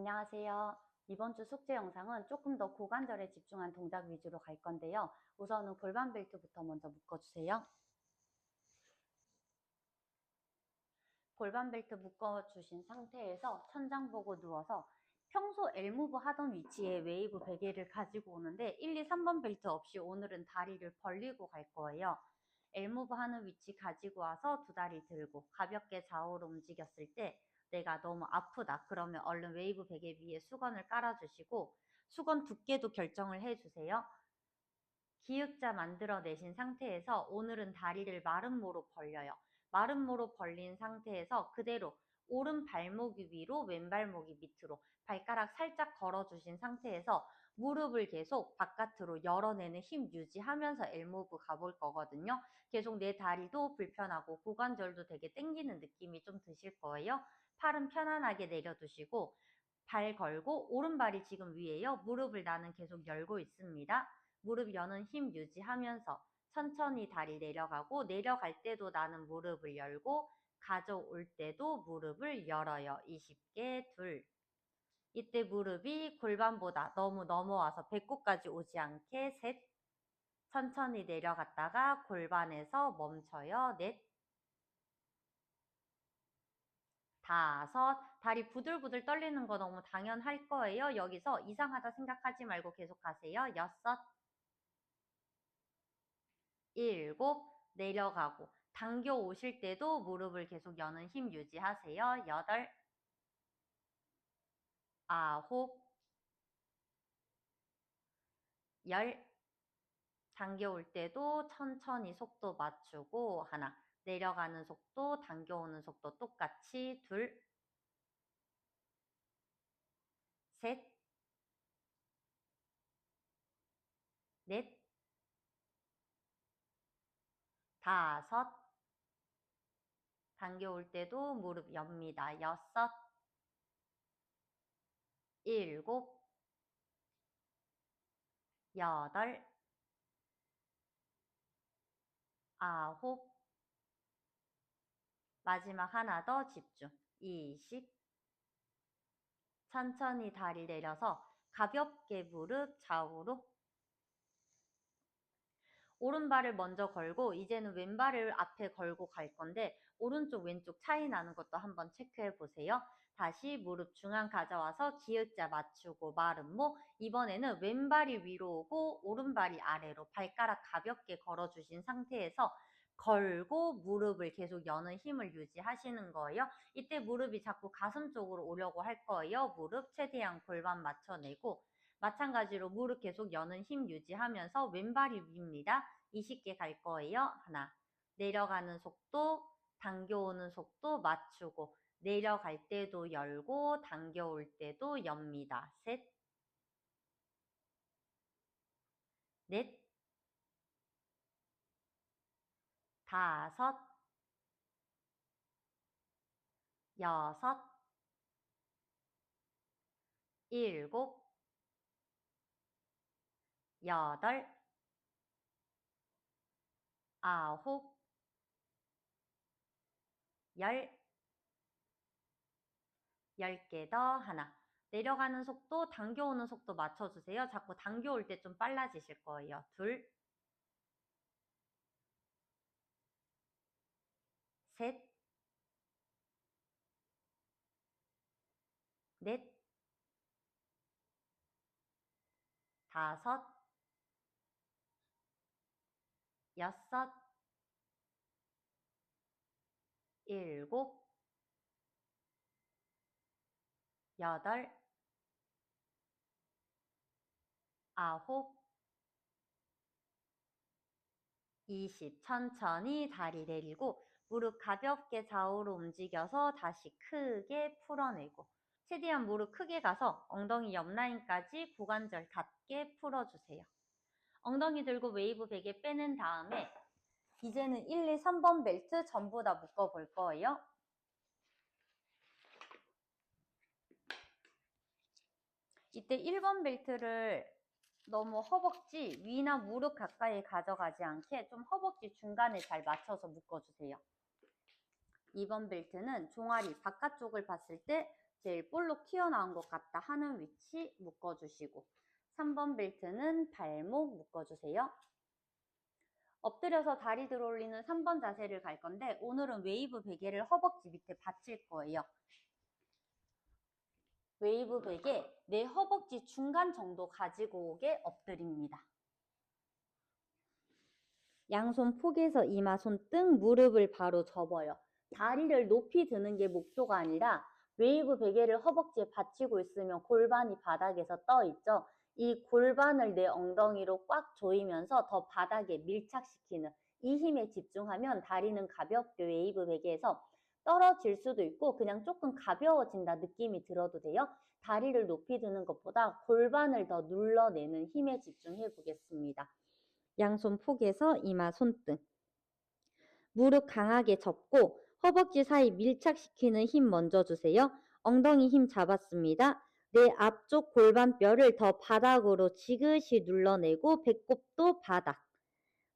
안녕하세요. 이번 주 숙제 영상은 조금 더 고관절에 집중한 동작 위주로 갈 건데요. 우선은 골반 벨트부터 먼저 묶어주세요. 골반 벨트 묶어주신 상태에서 천장 보고 누워서 평소 엘무브 하던 위치에 웨이브 베개를 가지고 오는데 1, 2, 3번 벨트 없이 오늘은 다리를 벌리고 갈 거예요. 엘무브 하는 위치 가지고 와서 두 다리 들고 가볍게 좌우로 움직였을 때 내가 너무 아프다. 그러면 얼른 웨이브 베개 위에 수건을 깔아주시고 수건 두께도 결정을 해주세요. 기역자 만들어내신 상태에서 오늘은 다리를 마른 모로 벌려요. 마른 모로 벌린 상태에서 그대로 오른 발목이 위로 왼발목이 밑으로 발가락 살짝 걸어주신 상태에서 무릎을 계속 바깥으로 열어내는 힘 유지하면서 엘모브 가볼 거거든요. 계속 내 다리도 불편하고 고관절도 되게 땡기는 느낌이 좀 드실 거예요. 팔은 편안하게 내려두시고 발 걸고 오른발이 지금 위에요. 무릎을 나는 계속 열고 있습니다. 무릎 여는 힘 유지하면서 천천히 다리 내려가고 내려갈 때도 나는 무릎을 열고 가져올 때도 무릎을 열어요. 20개 둘. 이때 무릎이 골반보다 너무 넘어와서 배꼽까지 오지 않게 셋. 천천히 내려갔다가 골반에서 멈춰요. 넷. 다섯, 다리 부들부들 떨리는 거 너무 당연할 거예요. 여기서 이상하다 생각하지 말고 계속 가세요. 여섯, 일곱, 내려가고 당겨 오실 때도 무릎을 계속 여는 힘 유지하세요. 여덟, 아홉, 열, 당겨 올 때도 천천히 속도 맞추고 하나, 내려가는 속도, 당겨오는 속도 똑같이 둘, 셋, 넷, 다섯, 당겨올 때도 무릎 엽니다. 여섯, 일곱, 여덟, 아홉, 마지막 하나 더 집중. 20. 천천히 다리 내려서 가볍게 무릎 좌우로. 오른발을 먼저 걸고 이제는 왼발을 앞에 걸고 갈 건데 오른쪽 왼쪽 차이 나는 것도 한번 체크해 보세요. 다시 무릎 중앙 가져와서 기역자 맞추고 마름모 이번에는 왼발이 위로 오고 오른발이 아래로 발가락 가볍게 걸어주신 상태에서 걸고 무릎을 계속 여는 힘을 유지하시는 거예요. 이때 무릎이 자꾸 가슴 쪽으로 오려고 할 거예요. 무릎 최대한 골반 맞춰내고 마찬가지로 무릎 계속 여는 힘 유지하면서 왼발이 위입니다. 20개 갈 거예요. 하나. 내려가는 속도, 당겨오는 속도 맞추고 내려갈 때도 열고 당겨올 때도 엽니다. 셋. 넷. 다섯, 여섯, 일곱, 여덟, 아홉, 열, 열 개 더 하나. 내려가는 속도, 당겨오는 속도 맞춰주세요. 자꾸 당겨올 때 좀 빨라지실 거예요. 둘, 셋, 넷, 다섯, 여섯, 일곱, 여덟, 아홉, 20. 천천히 다리 내리고 무릎 가볍게 좌우로 움직여서 다시 크게 풀어내고 최대한 무릎 크게 가서 엉덩이 옆 라인까지 고관절 닿게 풀어주세요. 엉덩이 들고 웨이브 베개 빼는 다음에 이제는 1, 2, 3번 벨트 전부 다 묶어 볼 거예요. 이때 1번 벨트를 너무 허벅지 위나 무릎 가까이 가져가지 않게 좀 허벅지 중간에 잘 맞춰서 묶어주세요. 2번 벨트는 종아리 바깥쪽을 봤을 때 제일 볼록 튀어나온 것 같다 하는 위치 묶어주시고 3번 벨트는 발목 묶어주세요. 엎드려서 다리 들어올리는 3번 자세를 갈 건데 오늘은 웨이브 베개를 허벅지 밑에 받칠 거예요. 웨이브 베개 내 허벅지 중간 정도 가지고 오게 엎드립니다. 양손 폭에서 이마 손등 무릎을 바로 접어요. 다리를 높이 드는 게 목표가 아니라 웨이브 베개를 허벅지에 받치고 있으면 골반이 바닥에서 떠 있죠. 이 골반을 내 엉덩이로 꽉 조이면서 더 바닥에 밀착시키는 이 힘에 집중하면 다리는 가볍게 웨이브 베개에서 떨어질 수도 있고 그냥 조금 가벼워진다 느낌이 들어도 돼요. 다리를 높이 드는 것보다 골반을 더 눌러내는 힘에 집중해 보겠습니다. 양손 폭에서 이마 손등 무릎 강하게 접고 허벅지 사이 밀착시키는 힘 먼저 주세요. 엉덩이 힘 잡았습니다. 내 앞쪽 골반뼈를 더 바닥으로 지그시 눌러내고 배꼽도 바닥.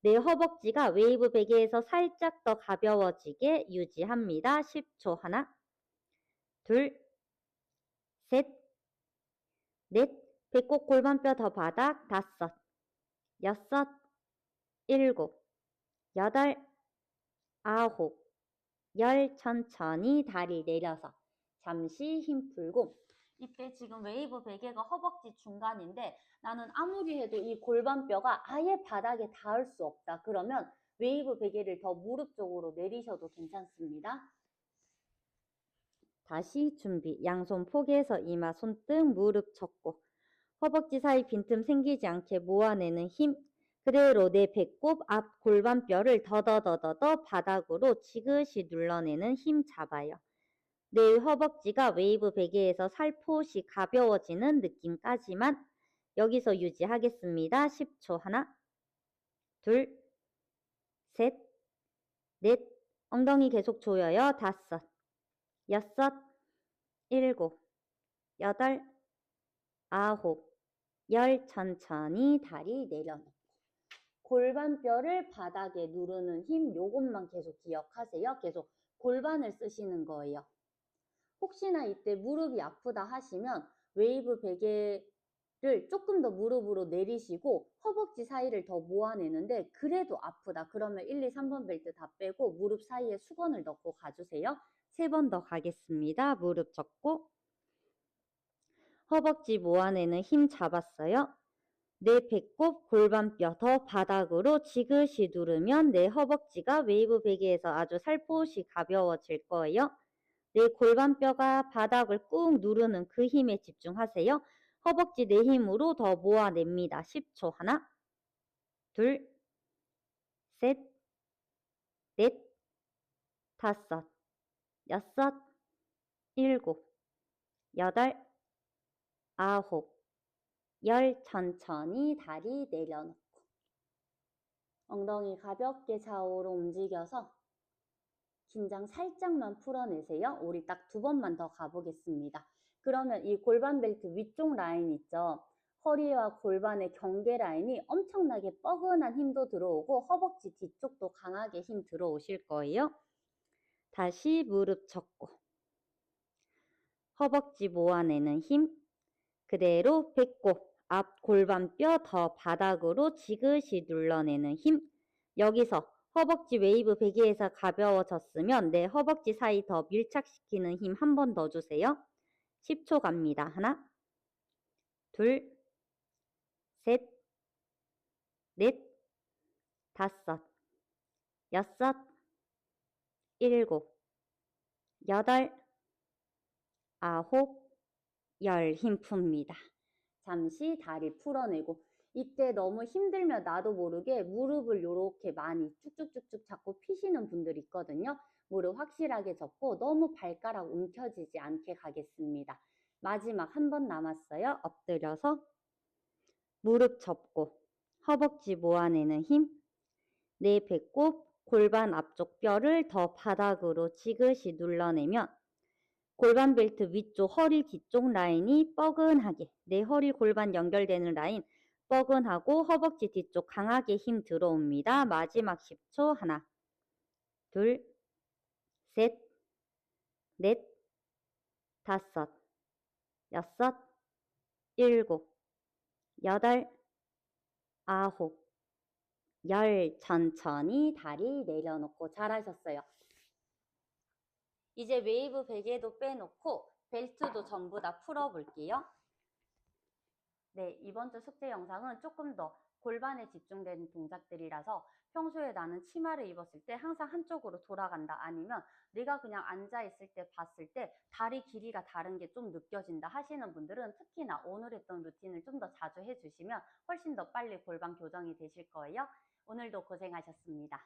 내 허벅지가 웨이브 베개에서 살짝 더 가벼워지게 유지합니다. 10초 하나, 둘, 셋, 넷, 배꼽 골반뼈 더 바닥. 다섯, 여섯, 일곱, 여덟, 아홉, 열 천천히 다리 내려서 잠시 힘 풀고 이때 지금 웨이브 베개가 허벅지 중간인데 나는 아무리 해도 이 골반뼈가 아예 바닥에 닿을 수 없다. 그러면 웨이브 베개를 더 무릎 쪽으로 내리셔도 괜찮습니다. 다시 준비. 양손 포개서 이마 손등 무릎 접고 허벅지 사이 빈틈 생기지 않게 모아내는 힘 그대로 내 배꼽 앞 골반뼈를 더더더더더 바닥으로 지그시 눌러내는 힘 잡아요. 내 허벅지가 웨이브 베개에서 살포시 가벼워지는 느낌까지만 여기서 유지하겠습니다. 10초 하나, 둘, 셋, 넷, 엉덩이 계속 조여요. 다섯, 여섯, 일곱, 여덟, 아홉, 열. 천천히 다리 내려놓고 골반뼈를 바닥에 누르는 힘 요것만 계속 기억하세요. 계속 골반을 쓰시는 거예요. 혹시나 이때 무릎이 아프다 하시면 웨이브 베개를 조금 더 무릎으로 내리시고 허벅지 사이를 더 모아내는데 그래도 아프다. 그러면 1, 2, 3번 벨트 다 빼고 무릎 사이에 수건을 넣고 가주세요. 세 번 더 가겠습니다. 무릎 접고 허벅지 모아내는 힘 잡았어요. 내 배꼽 골반뼈 더 바닥으로 지그시 누르면 내 허벅지가 웨이브 베개에서 아주 살포시 가벼워질 거예요. 내 골반뼈가 바닥을 꾹 누르는 그 힘에 집중하세요. 허벅지 내 힘으로 더 모아냅니다. 10초 하나, 둘, 셋, 넷, 다섯, 여섯, 일곱, 여덟, 아홉, 열 천천히 다리 내려놓고 엉덩이 가볍게 좌우로 움직여서 긴장 살짝만 풀어내세요. 우리 딱 두 번만 더 가보겠습니다. 그러면 이 골반 벨트 위쪽 라인 있죠? 허리와 골반의 경계 라인이 엄청나게 뻐근한 힘도 들어오고 허벅지 뒤쪽도 강하게 힘 들어오실 거예요. 다시 무릎 접고 허벅지 모아내는 힘 그대로 배꼽 앞 골반뼈 더 바닥으로 지그시 눌러내는 힘 여기서 허벅지 웨이브 베개에서 가벼워졌으면 내 허벅지 사이 더 밀착시키는 힘 한 번 더 주세요. 10초 갑니다. 하나, 둘, 셋, 넷, 다섯, 여섯, 일곱, 여덟, 아홉, 열 힘 풉니다. 잠시 다리 풀어내고 이때 너무 힘들면 나도 모르게 무릎을 이렇게 많이 쭉쭉쭉쭉 잡고 피시는 분들 있거든요. 무릎 확실하게 접고 너무 발가락 움켜지지 않게 가겠습니다. 마지막 한 번 남았어요. 엎드려서 무릎 접고 허벅지 모아내는 힘, 내 배꼽, 골반 앞쪽 뼈를 더 바닥으로 지그시 눌러내면 골반 벨트 위쪽 허리 뒤쪽 라인이 뻐근하게 내 허리 골반 연결되는 라인 뻐근하고 허벅지 뒤쪽 강하게 힘 들어옵니다. 마지막 10초 하나 둘 셋, 넷, 다섯, 여섯, 일곱, 여덟, 아홉, 열 천천히 다리 내려놓고 잘하셨어요. 이제 웨이브 베개도 빼놓고 벨트도 전부 다 풀어볼게요. 네, 이번 주 숙제 영상은 조금 더 골반에 집중된 동작들이라서 평소에 나는 치마를 입었을 때 항상 한쪽으로 돌아간다 아니면 내가 그냥 앉아 있을 때 봤을 때 다리 길이가 다른 게 좀 느껴진다 하시는 분들은 특히나 오늘 했던 루틴을 좀 더 자주 해주시면 훨씬 더 빨리 골반 교정이 되실 거예요. 오늘도 고생하셨습니다.